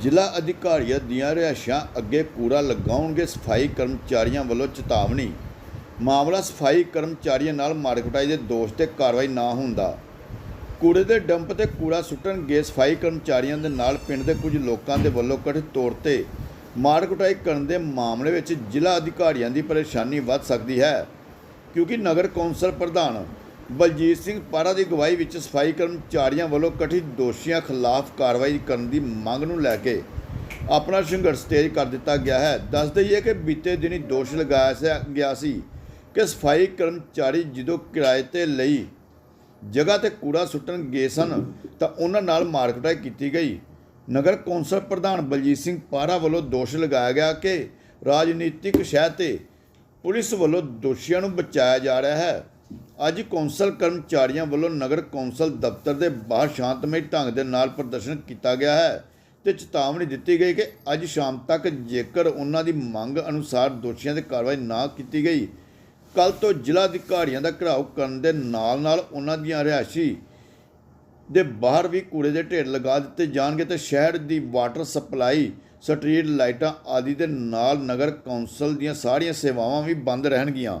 ਜ਼ਿਲ੍ਹਾ ਅਧਿਕਾਰੀਆਂ ਦੀਆਂ ਰਿਹਾਇਸ਼ਾਂ ਅੱਗੇ ਕੂੜਾ ਲਗਾਉਣਗੇ ਸਫ਼ਾਈ ਕਰਮਚਾਰੀਆਂ ਵੱਲੋਂ ਚੇਤਾਵਨੀ। ਮਾਮਲਾ ਸਫ਼ਾਈ ਕਰਮਚਾਰੀਆਂ ਨਾਲ ਮਾਰਕਟਾਈ ਦੇ ਦੋਸ਼ ਤੇ ਕਾਰਵਾਈ ਨਾ ਹੁੰਦਾ ਕੂੜੇ ਦੇ ਡੰਪ ਤੇ ਕੂੜਾ ਸੁੱਟਣਗੇ ਸਫ਼ਾਈ ਕਰਮਚਾਰੀਆਂ ਦੇ ਨਾਲ ਪਿੰਡ ਦੇ ਕੁਝ ਲੋਕਾਂ ਦੇ ਵੱਲੋਂ ਕਠਿਤ ਤੌਰ ਤੇ। ਮਾਰਕਟਾਈ ਕਰਨ ਦੇ ਮਾਮਲੇ ਵਿੱਚ ਜ਼ਿਲ੍ਹਾ ਅਧਿਕਾਰੀਆਂ ਦੀ ਪਰੇਸ਼ਾਨੀ ਵੱਧ ਸਕਦੀ ਹੈ, ਕਿਉਂਕਿ ਨਗਰ ਕੌਂਸਲ ਪ੍ਰਧਾਨ ਬਲਜੀਤ ਸਿੰਘ ਪਾਰਾ ਦੀ ਅਗਵਾਈ ਵਿੱਚ ਸਫ਼ਾਈ ਕਰਮਚਾਰੀਆਂ ਵੱਲੋਂ ਕਠਿਤ ਦੋਸ਼ੀਆਂ ਖਿਲਾਫ ਕਾਰਵਾਈ ਕਰਨ ਦੀ ਮੰਗ ਨੂੰ ਲੈ ਕੇ ਆਪਣਾ ਸੰਘਰਸ਼ ਤੇਜ਼ ਕਰ ਦਿੱਤਾ ਗਿਆ ਹੈ। ਦੱਸ ਦਈਏ ਕਿ ਬੀਤੇ ਦਿਨੀ ਦੋਸ਼ ਲਗਾਇਆ ਸੀ- ਗਿਆ ਸੀ ਕਿ ਸਫ਼ਾਈ ਕਰਮਚਾਰੀ ਜਦੋਂ ਕਿਰਾਏ ਤੇ ਲਈ ਜਗ੍ਹਾ ਤੇ ਕੂੜਾ ਸੁੱਟਣ ਗਏ ਸਨ ਤਾਂ ਉਹਨਾਂ ਨਾਲ ਮਾਰਕਟਾਈ ਕੀਤੀ ਗਈ। ਨਗਰ ਕੌਂਸਲ ਪ੍ਰਧਾਨ ਬਲਜੀਤ ਸਿੰਘ ਪਾਰਾ ਵੱਲੋਂ ਦੋਸ਼ ਲਗਾਇਆ ਗਿਆ ਕਿ ਰਾਜਨੀਤਿਕ ਸ਼ਹਿ ਤੇ ਪੁਲਿਸ ਵੱਲੋਂ ਦੋਸ਼ੀਆਂ ਨੂੰ ਬਚਾਇਆ ਜਾ ਰਿਹਾ ਹੈ। ਅੱਜ ਕੌਂਸਲ ਕਰਮਚਾਰੀਆਂ ਵੱਲੋਂ ਨਗਰ ਕੌਂਸਲ ਦਫ਼ਤਰ ਦੇ ਬਾਹਰ ਸ਼ਾਂਤਮਈ ਢੰਗ ਦੇ ਨਾਲ ਪ੍ਰਦਰਸ਼ਨ ਕੀਤਾ ਗਿਆ ਹੈ ਤੇ ਚੇਤਾਵਨੀ ਦਿੱਤੀ ਗਈ ਕਿ ਅੱਜ ਸ਼ਾਮ ਤੱਕ ਜੇਕਰ ਉਹਨਾਂ ਦੀ ਮੰਗ ਅਨੁਸਾਰ ਦੋਸ਼ੀਆਂ ਤੇ ਕਾਰਵਾਈ ਨਾ ਕੀਤੀ ਗਈ ਕੱਲ ਤੋਂ ਜ਼ਿਲ੍ਹਾ ਅਧਿਕਾਰੀਆਂ ਦਾ ਘਿਰਾਓ ਕਰਨ ਦੇ ਨਾਲ ਨਾਲ ਉਹਨਾਂ ਦੀਆਂ ਰਿਹਾਇਸ਼ੀ ਦੇ ਬਾਹਰ ਵੀ ਕੂੜੇ ਦੇ ਢੇਰ ਲਗਾ ਦਿੱਤੇ ਜਾਣਗੇ ਤੇ ਸ਼ਹਿਰ ਦੀ ਵਾਟਰ ਸਪਲਾਈ, ਸਟਰੀਟ ਲਾਈਟਾਂ ਆਦਿ ਦੇ ਨਾਲ ਨਗਰ ਕੌਂਸਲ ਦੀਆਂ ਸਾਰੀਆਂ ਸੇਵਾਵਾਂ ਵੀ ਬੰਦ ਰਹਿਣਗੀਆਂ।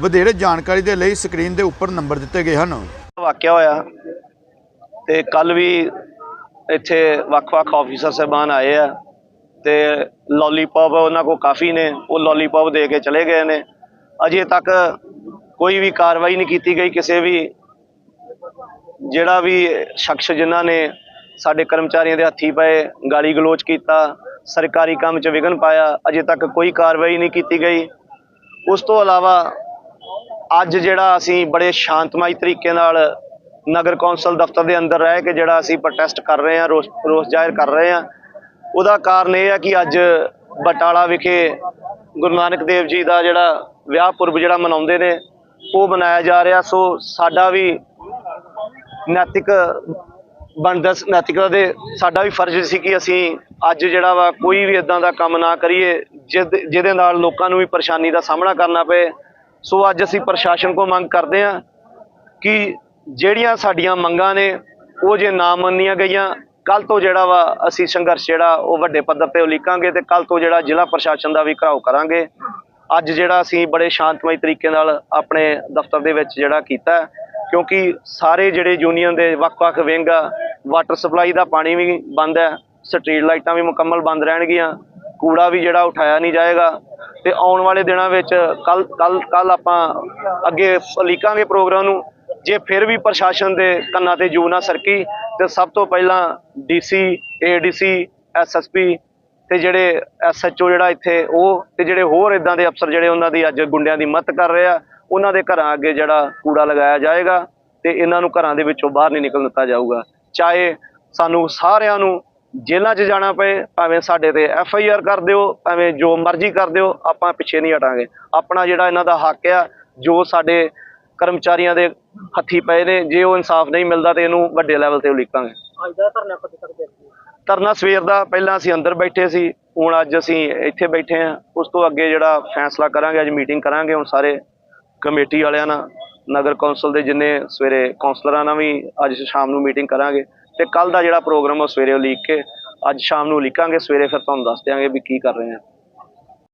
ਵਧੇਰੇ ਜਾਣਕਾਰੀ ਦੇ ਲਈ ਸਕਰੀਨ ਦੇ ਉੱਪਰ ਨੰਬਰ ਦਿੱਤੇ ਗਏ ਹਨ। ਵਾਕਿਆ ਹੋਇਆ ਤੇ ਕੱਲ ਵੀ ਇੱਥੇ ਵੱਖ-ਵੱਖ ਆਫੀਸਰ ਸਾਹਿਬਾਨ ਆਏ ਆ ਤੇ ਲੋਲੀਪੌਪ ਉਹਨਾਂ ਕੋ ਕਾਫੀ ਨੇ, ਉਹ ਲੋਲੀਪੌਪ ਦੇ ਕੇ ਚਲੇ ਗਏ ਨੇ। ਅਜੇ ਤੱਕ ਕੋਈ ਵੀ ਕਾਰਵਾਈ ਨਹੀਂ ਕੀਤੀ ਗਈ, ਕਿਸੇ ਵੀ ਜਿਹੜਾ ਵੀ ਸ਼ਖਸ ਜਿਨ੍ਹਾਂ ਨੇ ਸਾਡੇ ਕਰਮਚਾਰੀਆਂ ਦੇ ਹੱਥੀ ਪਏ, ਗਾਲੀ ਗਲੋਚ ਕੀਤਾ, ਸਰਕਾਰੀ ਕੰਮ 'ਚ ਵਿਘਨ ਪਾਇਆ, ਅਜੇ ਤੱਕ ਕੋਈ ਕਾਰਵਾਈ ਨਹੀਂ ਕੀਤੀ ਗਈ। ਉਸ ਤੋਂ ਇਲਾਵਾ ਅੱਜ ਜਿਹੜਾ ਅਸੀਂ ਬੜੇ ਸ਼ਾਂਤਮਈ ਤਰੀਕੇ ਨਾਲ ਨਗਰ ਕੌਂਸਲ ਦਫ਼ਤਰ ਦੇ ਅੰਦਰ ਰਹਿ ਕੇ ਜਿਹੜਾ ਅਸੀਂ ਪ੍ਰੋਟੈਸਟ ਕਰ ਰਹੇ ਹਾਂ, ਰੋਸ ਰੋਸ ਜ਼ਾਹਿਰ ਕਰ ਰਹੇ ਹਾਂ, ਉਹਦਾ ਕਾਰਨ ਇਹ ਹੈ ਕਿ ਅੱਜ ਬਟਾਲਾ ਵਿਖੇ ਗੁਰੂ ਨਾਨਕ ਦੇਵ ਜੀ ਦਾ ਜਿਹੜਾ ਵਿਆਹ ਪੁਰਬ ਜਿਹੜਾ ਮਨਾਉਂਦੇ ਨੇ, ਉਹ ਮਨਾਇਆ ਜਾ ਰਿਹਾ। ਸੋ ਸਾਡਾ ਵੀ ਨੈਤਿਕ ਬਣਦਾ, ਨੈਤਿਕਤਾ ਦੇ ਸਾਡਾ ਵੀ ਫਰਜ਼ ਸੀ ਕਿ ਅਸੀਂ ਅੱਜ ਜਿਹੜਾ ਵਾ ਕੋਈ ਵੀ ਇਦਾਂ ਦਾ ਕੰਮ ਨਾ ਕਰੀਏ ਜਿਹਦੇ ਜਿਹਦੇ ਨਾਲ ਲੋਕਾਂ ਨੂੰ ਵੀ ਪਰੇਸ਼ਾਨੀ ਦਾ ਸਾਹਮਣਾ ਕਰਨਾ ਪਏ। ਸੋ ਅੱਜ ਅਸੀਂ ਪ੍ਰਸ਼ਾਸਨ ਕੋ ਮੰਗ ਕਰਦੇ ਹਾਂ ਕਿ ਜਿਹੜੀਆਂ ਸਾਡੀਆਂ ਮੰਗਾਂ ਨੇ, ਉਹ ਜੇ ਨਾ ਮੰਨੀਆਂ ਗਈਆਂ ਕੱਲ ਤੋਂ ਜਿਹੜਾ ਵਾ ਅਸੀਂ ਸੰਘਰਸ਼ ਜਿਹੜਾ, ਉਹ ਵੱਡੇ ਪੱਧਰ ਤੇ ਉਲੀਕਾਂਗੇ ਤੇ ਕੱਲ ਤੋਂ ਜਿਹੜਾ ਜ਼ਿਲ੍ਹਾ ਪ੍ਰਸ਼ਾਸਨ ਦਾ ਵੀ ਘਰਾਓ ਕਰਾਂਗੇ। ਅੱਜ ਜਿਹੜਾ ਅਸੀਂ ਬੜੇ ਸ਼ਾਂਤਮਈ ਤਰੀਕੇ ਨਾਲ ਆਪਣੇ ਦਫ਼ਤਰ ਦੇ ਵਿੱਚ ਜਿਹੜਾ ਕੀਤਾ, ਕਿਉਂਕਿ ਸਾਰੇ ਜਿਹੜੇ ਯੂਨੀਅਨ ਦੇ ਵੱਖ-ਵੱਖ ਵਿੰਗ ਆ ਵਾਟਰ ਸਪਲਾਈ ਦਾ ਪਾਣੀ ਵੀ ਬੰਦ ਹੈ ਸਟਰੀਟ ਲਾਈਟਾਂ ਵੀ ਮੁਕੰਮਲ ਬੰਦ ਰਹਿਣਗੀਆਂ ਕੂੜਾ ਵੀ ਜਿਹੜਾ ਉਠਾਇਆ ਨਹੀਂ ਜਾਏਗਾ ਤੇ ਆਉਣ ਵਾਲੇ ਦਿਨਾਂ ਵਿੱਚ ਕੱਲ ਕੱਲ ਕੱਲ ਆਪਾਂ ਅੱਗੇ ਉਲੀਕਾਂਗੇ ਪ੍ਰੋਗਰਾਮ ਨੂੰ ਜੇ ਫਿਰ ਵੀ ਪ੍ਰਸ਼ਾਸਨ ਦੇ ਕੰਨਾਂ ਤੇ ਜੂ ਨਾ ਸਰਕੀ ਤੇ ਸਭ ਤੋਂ ਪਹਿਲਾਂ ਡੀਸੀ, ਏਡੀਸੀ, ਐਸਐਸਪੀ ਤੇ ਜਿਹੜੇ ਐਸਐਚਓ ਜਿਹੜਾ ਇੱਥੇ ਉਹ ਤੇ ਜਿਹੜੇ ਹੋਰ ਇਦਾਂ ਦੇ ਅਫਸਰ ਜਿਹੜੇ ਉਹਨਾਂ ਦੀ ਅੱਜ ਗੁੰਡਿਆਂ ਦੀ ਮਦਦ ਕਰ ਰਹੇ ਆ, ਉਹਨਾਂ ਦੇ ਘਰਾਂ ਅੱਗੇ ਜਿਹੜਾ ਕੂੜਾ ਲਗਾਇਆ ਜਾਏਗਾ ਤੇ ਇਹਨਾਂ ਨੂੰ ਘਰਾਂ ਦੇ ਵਿੱਚੋਂ ਬਾਹਰ ਨਹੀਂ ਨਿਕਲ ਦਿੱਤਾ ਜਾਊਗਾ। ਚਾਹੇ ਸਾਨੂੰ ਸਾਰਿਆਂ ਨੂੰ ਜੇਲ੍ਹਾਂ 'ਚ ਜਾਣਾ ਪਏ ਭਾਵੇਂ ਸਾਡੇ ਤੇ ਐਫ ਆਈ ਆਰ ਕਰ ਦਿਓ ਭਾਵੇਂ ਜੋ ਮਰਜ਼ੀ ਕਰ ਦਿਓ ਆਪਾਂ ਪਿੱਛੇ ਨਹੀਂ ਹਟਾਂਗੇ। ਆਪਣਾ ਜਿਹੜਾ ਇਹਨਾਂ ਦਾ ਹੱਕ ਆ ਜੋ ਸਾਡੇ ਕਰਮਚਾਰੀਆਂ ਦੇ ਹੱਥੀ ਪਏ ਨੇ ਜੇ ਉਹ ਇਨਸਾਫ ਨਹੀਂ ਮਿਲਦਾ ਤੇ ਇਹਨੂੰ ਵੱਡੇ ਲੈਵਲ ਤੇ ਉਲੀਕਾਂਗੇ। ਅੱਜ ਦਾ ਧਰਨਾ ਕਦੋਂ ਤੱਕ ਦੇ ਧਰਨਾ ਸਵੇਰ ਦਾ ਪਹਿਲਾਂ ਅਸੀਂ ਅੰਦਰ ਬੈਠੇ ਸੀ ਹੁਣ ਅੱਜ ਅਸੀਂ ਇੱਥੇ ਬੈਠੇ ਹਾਂ। ਉਸ ਤੋਂ ਅੱਗੇ ਜਿਹੜਾ ਫੈਸਲਾ ਕਰਾਂਗੇ ਅੱਜ ਮੀਟਿੰਗ ਕਰਾਂਗੇ ਹੁਣ ਸਾਰੇ ਕਮੇਟੀ ਵਾਲਿਆਂ ਨਾਲ ਨਗਰ ਕੌਂਸਲ ਦੇ ਜਿੰਨੇ ਸਵੇਰੇ ਕੌਂਸਲਰਾਂ ਨਾਲ ਵੀ ਅੱਜ ਸ਼ਾਮ ਨੂੰ ਮੀਟਿੰਗ ਕਰਾਂਗੇ। ਤੇ ਕੱਲ ਦਾ ਜਿਹੜਾ ਪ੍ਰੋਗਰਾਮ ਉਹ ਸਵੇਰੇ ਉਲੀਕ ਕੇ ਅੱਜ ਸ਼ਾਮ ਨੂੰ ਉਲੀਕਾਂਗੇ ਸਵੇਰੇ ਫਿਰ ਤੁਹਾਨੂੰ ਦੱਸ ਦਿਆਂਗੇ ਵੀ ਕੀ ਕਰ ਰਹੇ ਹਾਂ